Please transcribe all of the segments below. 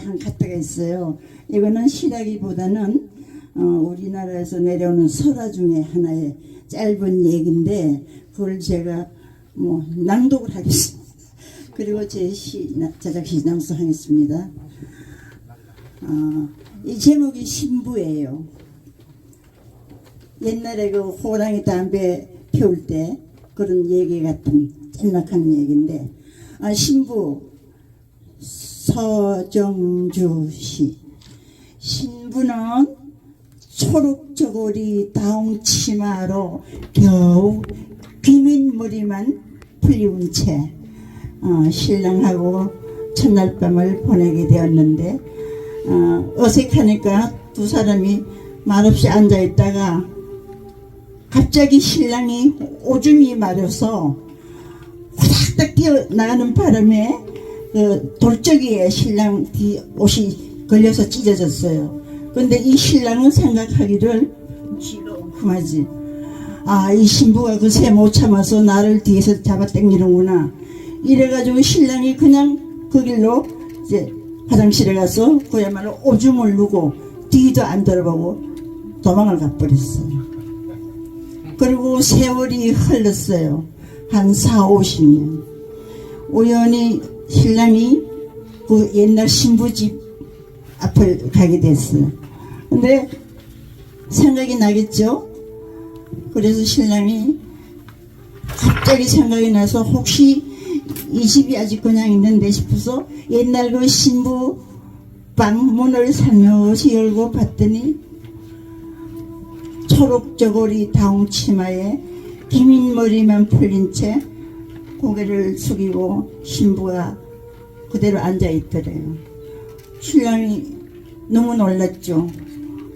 한 카트가 있어요. 이거는 시라기보다는 어, 우리나라에서 내려오는 설화 중에 하나의 짧은 얘기인데 그걸 제가 뭐 낭독을 하겠습니다. 그리고 제 시, 제작시 낭송하겠습니다. 어, 이 제목이 신부예요. 옛날에 그 호랑이 담배 피울 때 그런 얘기 같은 짤막한 얘기인데 아, 신부 서정주 씨. 신부는 초록저고리 다홍 치마로 겨우 귀민머리만 풀리운 채 어, 신랑하고 첫날 밤을 보내게 되었는데 어, 어색하니까 두 사람이 말없이 앉아있다가 갑자기 신랑이 오줌이 마려서 후닥닥 뛰어나가는 바람에 그 돌적이에 신랑 뒤 옷이 걸려서 찢어졌어요. 근데 이 신랑은 생각하기를 그마지. 아, 이 신부가 그새 못 참아서 나를 뒤에서 잡아 당기는구나. 이래가지고 신랑이 그냥 그 길로 이제 화장실에 가서 그야말로 오줌을 누고 뒤도 안 돌아보고 도망을 가버렸어요. 그리고 세월이 흘렀어요. 한 4, 50년. 우연히 신랑이 그 옛날 신부집 앞을 가게 됐어요. 근데 생각이 나겠죠? 그래서 신랑이 갑자기 생각이 나서 혹시 이 집이 아직 그냥 있는데 싶어서 옛날 그 신부 방 문을 살며시 열고 봤더니 초록저고리 다홍 치마에 기민 머리만 풀린 채 고개를 숙이고 신부가 그대로 앉아 있더래요. 신랑이 너무 놀랐죠.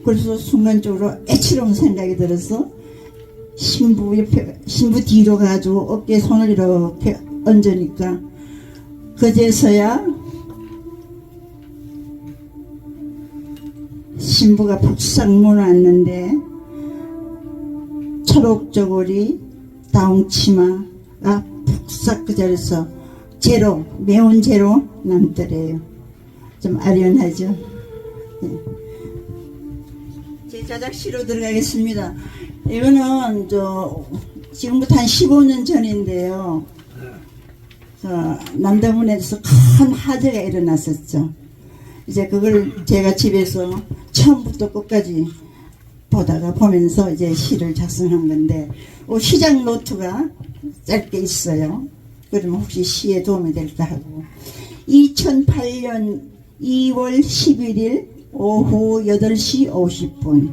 그래서 순간적으로 애처로운 생각이 들어서 신부 옆에 신부 뒤로 가지고 어깨에 손을 이렇게 얹으니까 그제서야 신부가 폭삭 문왔는데 초록저고리 다홍치마가 푹싹 그 자리에서 제로 매운 제로 남더래요. 좀 아련하죠. 네. 제 자작시로 들어가겠습니다. 이거는 저 지금부터 한 15년 전인데요. 저 남대문에서 큰 화재가 일어났었죠. 이제 그걸 제가 집에서 처음부터 끝까지 보다가 보면서 이제 시를 작성한 건데 어, 시작 노트가 짧게 있어요. 그러면 혹시 시에 도움이 될까 하고 2008년 2월 11일 오후 8시 50분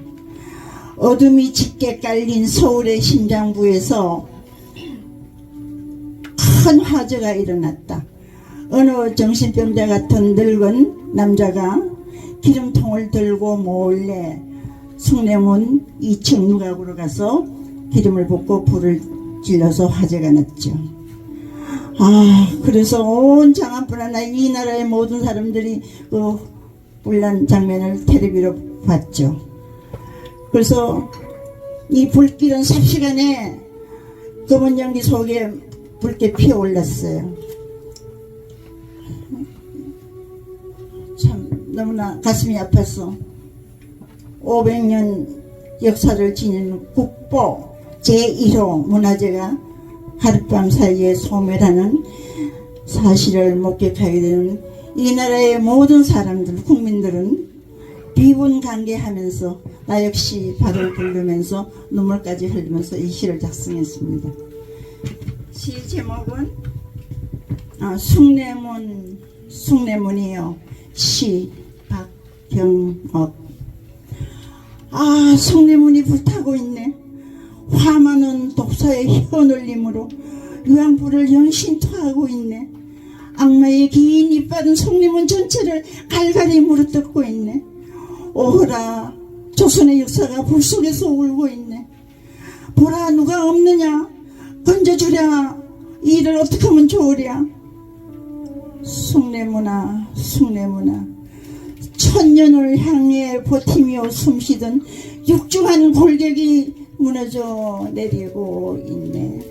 어둠이 짙게 깔린 서울의 심장부에서 큰 화재가 일어났다. 어느 정신병자 같은 늙은 남자가 기름통을 들고 몰래 숭례문 2층 누각으로 가서 기름을 붓고 불을 질러서 화재가 났죠. 아, 그래서 온 장안뿐 아니라 이 나라의 모든 사람들이 그 불난 장면을 텔레비로 봤죠. 그래서 이 불길은 삽시간에 검은 연기 속에 붉게 피어 올랐어요. 참 너무나 가슴이 아팠어. 500년 역사를 지닌 국보 제1호 문화재가 하룻밤 사이에 소멸하는 사실을 목격하게 되는 이 나라의 모든 사람들, 국민들은 비분관계하면서 나 역시 발을 굴르면서 눈물까지 흘리면서 이 시를 작성했습니다. 시 제목은 아, 숭례문, 숭례문이요. 시 박경옥 아 숭례문이 불타고 있네. 화만은 독사의 혀놀림으로 유황불을 영신 토하고 있네. 악마의 긴 이빨은 숭례문 전체를 갈갈이 물어뜯고 있네. 오호라 조선의 역사가 불 속에서 울고 있네. 보라 누가 없느냐 건져주랴 이 일을 어떻게 하면 좋으랴 숭례문아 숭례문아 천년을 향해 버티며 숨쉬던 육중한 골격이 무너져 내리고 있네.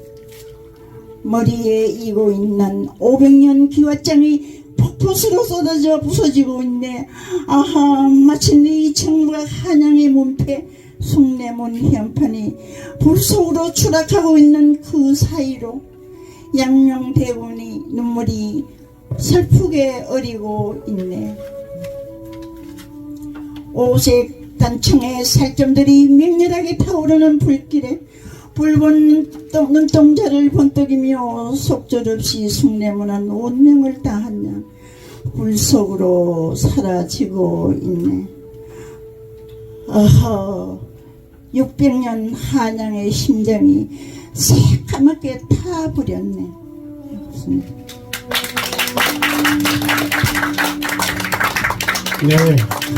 머리에 이고 있는 500년 기와장이 붓으로 쏟아져 부서지고 있네. 아하, 마침내 이 청부가 한양의 문패 숭례문 현판이 불속으로 추락하고 있는 그 사이로 양녕대군이 눈물이 슬프게 어리고 있네. 오색 단청의 살점들이 맹렬하게 타오르는 불길에 붉은 눈동- 눈동자를 번뜩이며 속절없이 숭례문한 운명을 다하냐 불 속으로 사라지고 있네. 어허 600년 한양의 심장이 새까맣게 타버렸네. 네.